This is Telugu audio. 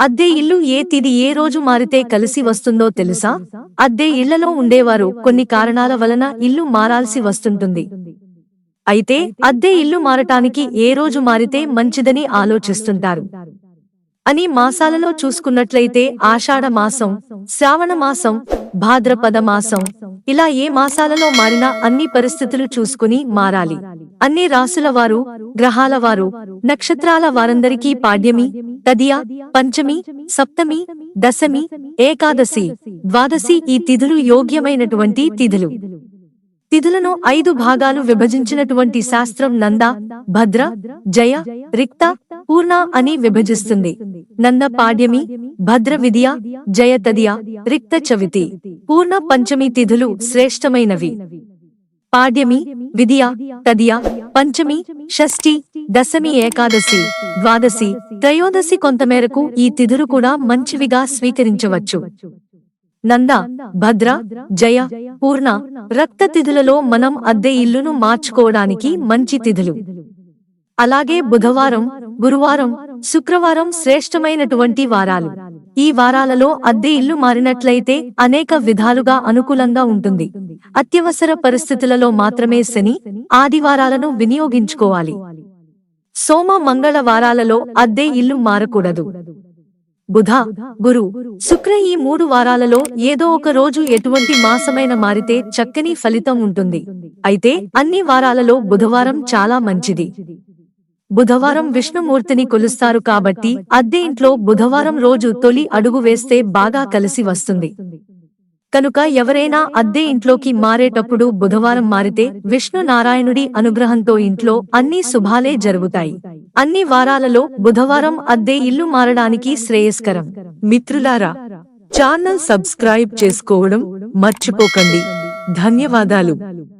అద్దె ఇల్లు ఏ తిది ఏ రోజు మారితే కలిసి వస్తుందో తెలుసా? అద్దె ఇళ్ళలో ఉండేవారు. కొన్ని కారణాల వలన ఇల్లు మారాల్సి వస్తుంటుంది. అయితే అద్దె ఇల్లు మారటానికి ఏ రోజు మారితే మంచిదని ఆలోచిస్తుంటారు. అని మాసాలలో చూసుకున్నట్లయితే ఆషాఢ మాసం శ్రావణ మాసం భాద్రపద మాసం ఇలా ఏ మాసాలలో మారినా అన్ని పరిస్థితులు చూసుకుని మారాలి. అన్ని రాసుల వారు గ్రహాల వారు నక్షత్రాల వారందరికీ పాడ్యమి తదియ పంచమి సప్తమి దశమి ఏకాదశి ద్వాదశి ఈ తిథులు యోగ్యమైనటువంటి తిథులు. తిథులను ఐదు భాగాలు విభజించినటువంటి శాస్త్రం నంద భద్ర జయ రిక్త పూర్ణ అని విభజిస్తుంది. నంద పాడ్యమి భద్ర విద్య జయ తదియ రిక్త చవితి. పూర్ణ పంచమి తిథులు శ్రేష్టమైనవి. పాడ్యమి విధియ తదియ పంచమి షష్ఠి దశమి ఏకాదశి ద్వాదశి త్రయోదశి కొంతమేరకు ఈ తిథులు కూడా మంచివిగా స్వీకరించవచ్చు. నంద భద్ర జయ పూర్ణ రక్త తిథులలో మనం అద్దె ఇల్లును మార్చుకోవడానికి మంచి తిథులు. అలాగే బుధవారం గురువారం శుక్రవారం శ్రేష్టమైనటువంటి వారాలు. ఈ వారాలలో అద్దె ఇల్లు మారినట్లయితే అనేక విధాలుగా అనుకూలంగా ఉంటుంది. అత్యవసర పరిస్థితులలో మాత్రమే శని ఆదివారాలను వినియోగించుకోవాలి. సోమ మంగళ వారాలలో అద్దె ఇల్లు మారకూడదు. బుధ గురు శుక్ర ఈ మూడు వారాలలో ఏదో ఒక రోజు ఎటువంటి మాసమైన మారితే చక్కని ఫలితం ఉంటుంది. అయితే అన్ని వారాలలో బుధవారం చాలా మంచిది. బుధవారం విష్ణుమూర్తిని కొలుస్తారు కాబట్టి అద్దె ఇంట్లో బుధవారం రోజు తొలి అడుగు వేస్తే బాగా కలిసి వస్తుంది. కనుక ఎవరైనా అద్దె ఇంట్లోకి మారేటప్పుడు బుధవారం మారితే విష్ణు నారాయణుడి అనుగ్రహంతో ఇంట్లో అన్ని శుభాలే జరుగుతాయి. అన్ని వారాలలో బుధవారం అద్దె ఇల్లు మారడానికి శ్రేయస్కరం. మిత్రులారా ఛానల్ సబ్స్క్రైబ్ చేసుకోవడం మర్చిపోకండి. ధన్యవాదాలు.